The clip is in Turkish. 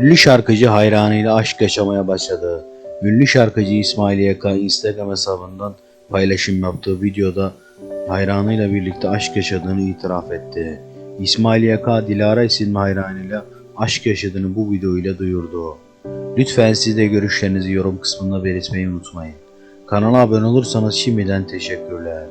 Ünlü şarkıcı hayranıyla aşk yaşamaya başladı. Ünlü şarkıcı İsmail Yaka Instagram hesabından paylaşım yaptığı videoda hayranıyla birlikte aşk yaşadığını itiraf etti. İsmail Yaka Dilara isimli hayranıyla aşk yaşadığını bu videoyla duyurdu. Lütfen siz de görüşlerinizi yorum kısmında belirtmeyi unutmayın. Kanala abone olursanız şimdiden teşekkürler.